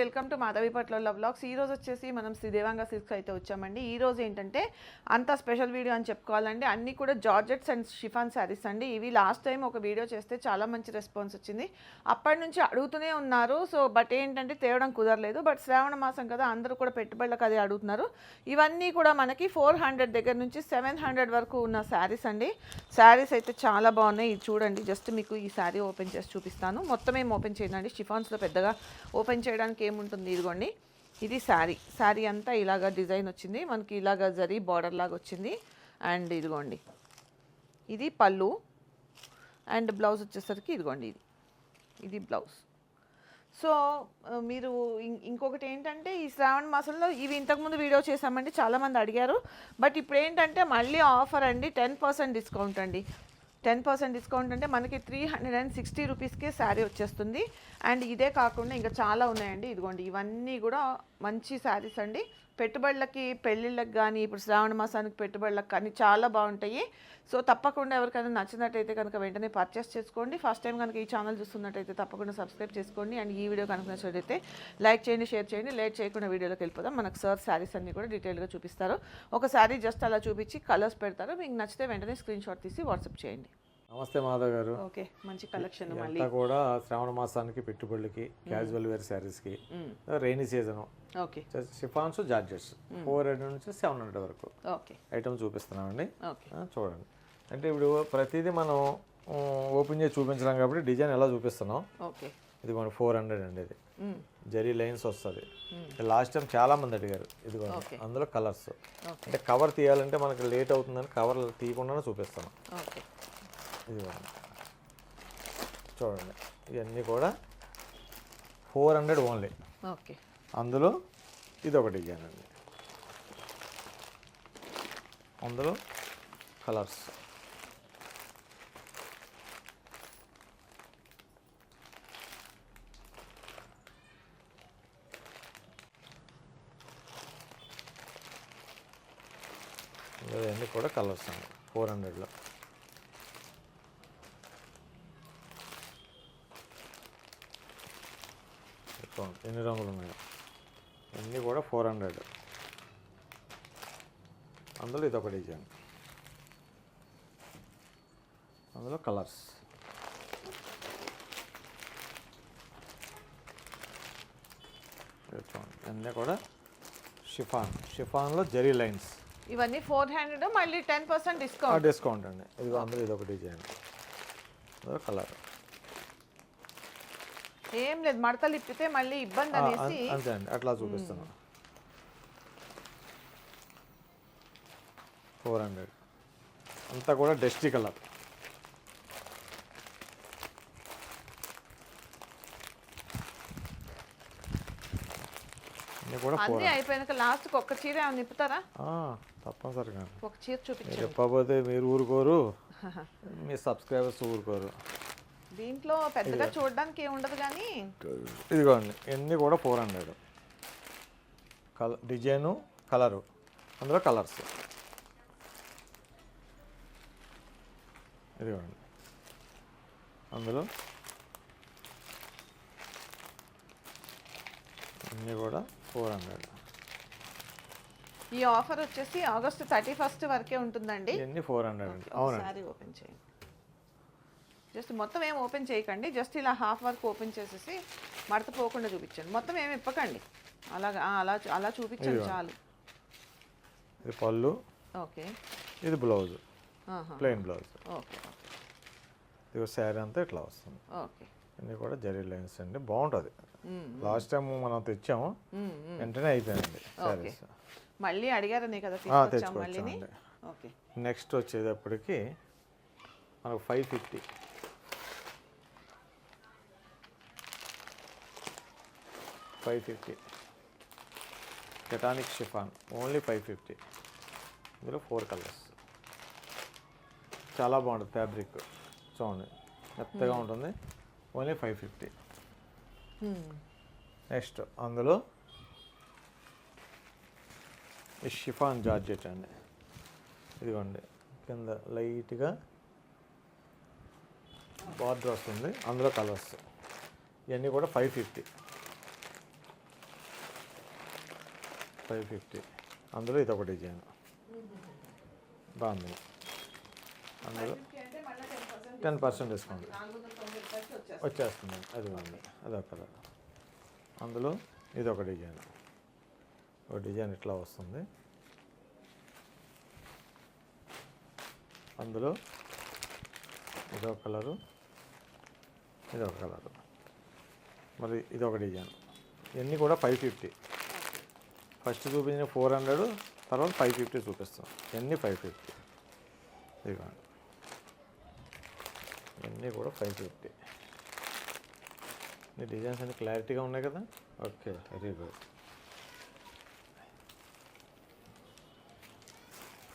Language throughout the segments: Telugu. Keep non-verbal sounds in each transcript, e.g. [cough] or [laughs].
Welcome to మాధవిపట్ల vlogs. ఈ రోజు వచ్చేసి మనం శ్రీదేవాంగ సిల్క్స్ అయితే వచ్చామండి. ఈ రోజు ఏంటంటే అంత స్పెషల్ వీడియో అని చెప్పుకోవాలండి. అన్నీ కూడా జార్జెట్స్ అండ్ షిఫాన్ శారీస్ అండి. ఇవి లాస్ట్ టైం ఒక వీడియో చేస్తే చాలా మంచి రెస్పాన్స్ వచ్చింది. అప్పటి నుంచి అడుగుతూనే ఉన్నారు. సో బట్ ఏంటంటే తేవడం కుదరలేదు. బట్ శ్రావణ మాసం కదా అందరూ కూడా పెట్టుబడులకు అదే అడుగుతున్నారు. ఇవన్నీ కూడా మనకి ఫోర్ హండ్రెడ్ దగ్గర నుంచి సెవెన్ హండ్రెడ్ వరకు ఉన్న శారీస్ అండి. శారీస్ అయితే చాలా బాగున్నాయి. ఇది చూడండి. జస్ట్ మీకు ఈ శారీ ఓపెన్ చేసి చూపిస్తాను. మొత్తం ఏం ఓపెన్ చేయండి షిఫాన్స్లో పెద్దగా ఓపెన్ చేయడానికి ఏముంటుంది ఇదిగోండి. ఇది శారీ. శారీ అంతా ఇలాగ డిజైన్ వచ్చింది. మనకి ఇలాగ జరీ బార్డర్ లాగా వచ్చింది. అండ్ ఇదిగోండి. ఇది పళ్ళు. అండ్ బ్లౌజ్ వచ్చేసరికి ఇదిగోండి ఇది. ఇది బ్లౌజ్. సో మీరు ఇం- ఇంకొకటి ఏంటంటే ఈ శ్రావణ మాసంలో ఇవి ఇంతకుముందు వీడియో చేసామండి చాలామంది అడిగారు. బట్ ఇప్పుడు ఏంటంటే మళ్ళీ ఆఫర్ అండి. టెన్ పర్సెంట్ డిస్కౌంట్ అండి. టెన్ పర్సెంట్ డిస్కౌంట్ అంటే మనకి త్రీ హండ్రెడ్ అండ్ సిక్స్టీ రూపీస్కే శారీ వచ్చేస్తుంది. అండ్ ఇదే కాకుండా ఇంకా చాలా ఉన్నాయండి. ఇదిగోండి ఇవన్నీ కూడా మంచి శారీస్ అండి. పెట్టుబడులకి పెళ్ళిళ్ళకి కానీ ఇప్పుడు శ్రావణ మాసానికి పెట్టుబడులకు కానీ చాలా బాగుంటాయి. సో తప్పకుండా ఎవరికైనా నచ్చినట్టయితే కనుక వెంటనే పర్చేస్ చేసుకోండి. ఫస్ట్ టైం కనుక ఈ ఛానల్ చూస్తున్నట్టయితే తప్పకుండా సబ్స్క్రైబ్ చేసుకోండి. అండ్ ఈ వీడియో కనుక నచ్చినట్టయితే లైక్ చేయండి షేర్ చేయండి. లేట్ చేయకుండా వీడియోలోకి వెళ్ళిపోదాం. మనకు సార్ శారీస్ అన్నీ కూడా డీటెయిల్గా చూపిస్తారు. ఒక శారీ జస్ట్ అలా చూపించి కలర్స్ పెడతారు. మీకు నచ్చితే వెంటనే స్క్రీన్ షాట్ తీసి వాట్సాప్ చేయండి. నమస్తే మాధవ్ గారు. ఓకే మంచి కలెక్షన్ మళ్ళీ. కూడా శ్రావణ మాసానికి పెట్టుబడులకి క్యాజువల్ వేర్ శారీస్కి rainy season okay. Chiffons georgettes four hundred నుంచి సెవెన్ హండ్రెడ్ వరకు. ఓకే. ఐటమ్ చూపిస్తున్నామండి. చూడండి. అంటే ఇప్పుడు ప్రతిదీ మనం ఓపెన్ చేసి చూపించడం కాబట్టి డిజైన్ ఎలా చూపిస్తున్నాం? ఓకే. ఇది మన ఫోర్ హండ్రెడ్ అండి ఇది. జరీ లైన్స్ వస్తుంది. లాస్ట్ టైం చాలా మంది అడిగారు. ఇది అందులో కలర్స్ అంటే కవర్ తీయాలంటే మనకి లేట్ అవుతుందని కవర్ తీయకుండానే చూపిస్తున్నాం. ఓకే. ఇదిగోండి చూడండి. ఇవన్నీ కూడా ఫోర్ హండ్రెడ్ ఓన్లీ. ఓకే. అందులో ఇది ఒక డిజైన్ అండి అందులో కలర్స్. ఇవన్నీ కూడా కలర్స్ అండి. ఫోర్ హండ్రెడ్లో. చూడండి ఎన్ని రంగులు ఉన్నాయో. అన్నీ కూడా ఫోర్ హండ్రెడ్ అందులో ఇది ఒక డిజైన్. అందులో కలర్స్ చూడండి అన్నీ కూడా షిఫాన్. షిఫాన్లో జెరీ లైన్స్. ఇవన్నీ ఫోర్ హండ్రెడ్ మళ్ళీ టెన్ పర్సెంట్ డిస్కౌంట్ డిస్కౌంట్ అండి. ఇది అందులో ఇది ఒక డిజైన్. అందులో కలర్ ఏం లేదు మడతలు ఇప్పితే మళ్ళీ ఇబ్బంది అనేసి. అంతే అండి అట్లా చూపిస్తున్నాం. ఫోర్ హండ్రెడ్ అంతా కూడా డస్టీ కలర్ అన్నీ అయిపోయినాక లాస్ట్కి ఒక్క చీర ఏమైనా నిప్పుతారా తప్పనిసరిగా ఒక చీర మీరు చూపించండి చెప్పకపోతే మీరు ఊరుకోరు [laughs] మీ సబ్స్క్రైబర్స్ ఊరుకోరు. దీంట్లో పెద్దగా చూడడానికి ఏమి ఉండదు కానీ ఇదిగోండి ఇవన్నీ కూడా ఫోర్ హండ్రెడ్. కల డిజైను కలరు. అందులో కలర్స్. ఇదిగోండి. అందులో అన్నీ కూడా ఫోర్ హండ్రెడ్. ఈ ఆఫర్ వచ్చేసి ఆగస్ట్ థర్టీ ఫస్ట్ వరకే ఉంటుందండి. ఇవన్నీ ఫోర్ హండ్రెడ్. అండి అవునండి ఓపెన్ చేయండి. జస్ట్ మొత్తం ఏం ఓపెన్ చేయకండి. జస్ట్ ఇలా హాఫ్ వరకు ఓపెన్ చేసేసి మడత పోకుండా చూపించండి. మొత్తం ఏమి ఇప్పకండి. అలాగా అలా అలా చూపించండి చాలు. ఇది పళ్ళు. ఓకే. ఇది బ్లౌజ్. Plain blouse. ఓకే ఇది శారీ అంతా ఇట్లా వస్తుంది. ఓకే. అన్నీ కూడా జరీ లైన్స్ అండి. బాగుంటుంది. లాస్ట్ టైం మనం తెచ్చాము. వెంటనే అయిపోయింది శారీస్. మళ్ళీ అడిగారనే కదా ఆ, తీసుకొచ్చాం తెచ్చుకోవచ్చా మళ్ళీని? అండి. ఓకే. నెక్స్ట్ వచ్చేటప్పటికి మనకు five fifty five fifty. Cationic chiffon only five fifty ఇందులో ఫోర్ కలర్స్ చాలా బాగుంటుంది ఫ్యాబ్రిక్ చూడండి మెత్తగా ఉంటుంది. Only five fifty. నెక్స్ట్ అందులో ఈ షిఫాన్ జార్జెట్ అండి. ఇదిగోండి కింద లైట్గా బార్డర్ వస్తుంది అందులో కలర్స్ ఇవన్నీ కూడా ఫైవ్ ఫిఫ్టీ ఫైవ్ ఫిఫ్టీ. అందులో ఇది ఒక డిజైన్. బాగుంది. అందులో టెన్ పర్సెంట్ డిస్కౌంట్. వచ్చేస్తుంది. అది బాగుంది. అదొక కలర్. అందులో ఇది ఒక డిజైన్. ఒక డిజైన్ ఇట్లా వస్తుంది. అందులో ఇదొక కలరు. ఇదొక కలరు. మరి ఇదొక డిజైన్. ఇవన్నీ కూడా ఫైవ్ ఫిఫ్టీ. ఫస్ట్ చూపించిన ఫోర్ హండ్రెడ్ తర్వాత ఫైవ్ ఫిఫ్టీ చూపిస్తాం. ఇవన్నీ ఫైవ్ ఫిఫ్టీ. ఇదిగోండి ఇవన్నీ కూడా ఫైవ్ ఫిఫ్టీ. మీ డిజైన్స్ అన్ని క్లారిటీగా ఉన్నాయి కదా? Okay very good.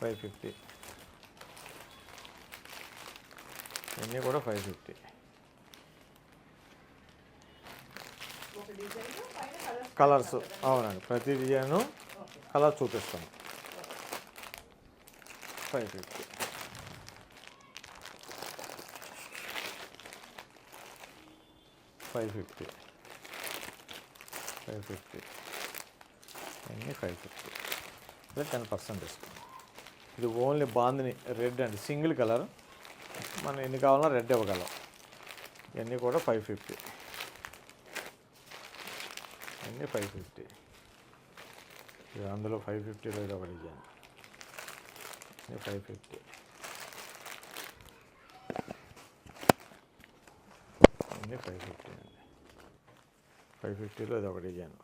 Five fifty. ఇవన్నీ కూడా ఫైవ్ ఫిఫ్టీ. కలర్స్ అవునండి. ప్రతి డిజైను కలర్ చూపిస్తాను five fifty five fifty five fifty అన్నీ ఫైవ్ ఫిఫ్టీ అదే టెన్ పర్సెంట్ డిస్కౌంట్ ఇది ఓన్లీ బాందిని రెడ్ అండి. Single colour. మనం ఎన్ని కావాలన్నా రెడ్ ఇవ్వగలం. ఇవన్నీ కూడా ఫైవ్ ఫిఫ్టీ అన్నీ ఫైవ్ ఫిఫ్టీ ఇది అందులో ఫైవ్ ఫిఫ్టీలో ఇది ఒక డిజైన్ ఇది ఫైవ్ ఫిఫ్టీ అన్నీ ఫైవ్ ఫిఫ్టీ అండి. ఫైవ్ ఫిఫ్టీలో ఇది ఒక design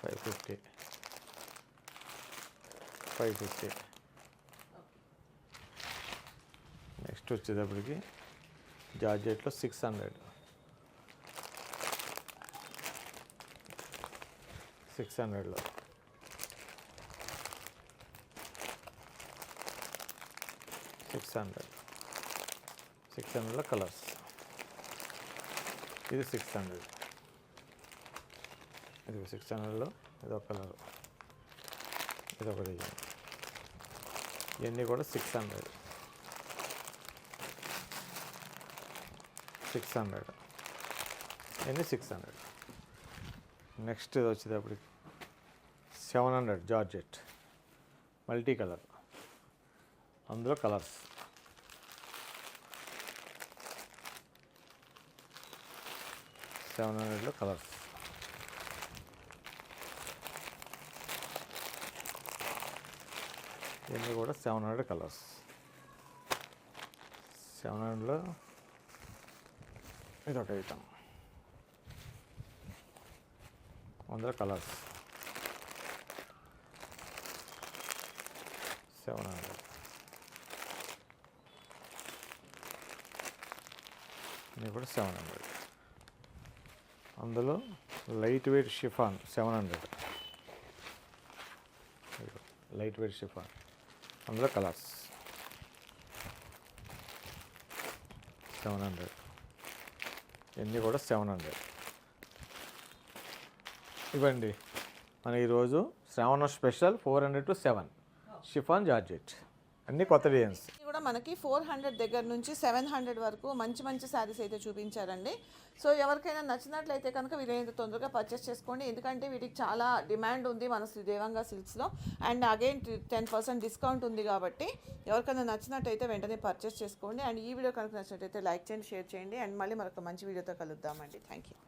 five fifty five fifty next వచ్చేటప్పటికి జార్జెట్లో సిక్స్ హండ్రెడ్ సిక్స్ హండ్రెడ్లో సిక్స్ హండ్రెడ్ సిక్స్ హండ్రెడ్లో కలర్స్ ఇది సిక్స్ హండ్రెడ్ ఇది సిక్స్ హండ్రెడ్లో ఇది ఒక కలర్ ఇది డిజైన్ ఇవన్నీ కూడా సిక్స్ హండ్రెడ్ సిక్స్ హండ్రెడ్ ఇవన్నీ సిక్స్ హండ్రెడ్ నెక్స్ట్ ఇది వచ్చేటప్పటికి seven hundred georgette. Multi colour. అందులో కలర్స్. సెవెన్ హండ్రెడ్లో కలర్స్. ఇవన్నీ కూడా సెవెన్ హండ్రెడ్ కలర్స్. సెవెన్ హండ్రెడ్లో ఇది ఒక ఐటమ్. అందులో కలర్స్. సెవెన్ హండ్రెడ్ ఇది కూడా సెవెన్ హండ్రెడ్ అందులో light weight chiffon seven hundred light weight chiffon అందులో కలర్స్ సెవెన్ హండ్రెడ్ ఇవన్నీ కూడా సెవెన్ హండ్రెడ్ ఇవ్వండి. మన ఈరోజు Shravana special four hundred to seven chiffon georgette. అన్ని కొత్త డిజైన్స్ కూడా మనకి ఫోర్ హండ్రెడ్ దగ్గర నుంచి సెవెన్ హండ్రెడ్ వరకు మంచి మంచి శారీస్ అయితే చూపించారండి. సో ఎవరికైనా నచ్చినట్లయితే కనుక వీలైనంత తొందరగా పర్చేస్ చేసుకోండి. ఎందుకంటే వీటికి చాలా డిమాండ్ ఉంది మన Shri Devanga సిల్క్స్లో and again ten percent discount ఉంది కాబట్టి ఎవరికైనా నచ్చినట్టయితే వెంటనే పర్చేస్ చేసుకోండి. అండ్ ఈ వీడియో కనుక నచ్చినట్టయితే లైక్ చేయండి షేర్ చేయండి. అండ్ మళ్ళీ మరొక మంచి వీడియోతో కలుద్దామండి. Thank you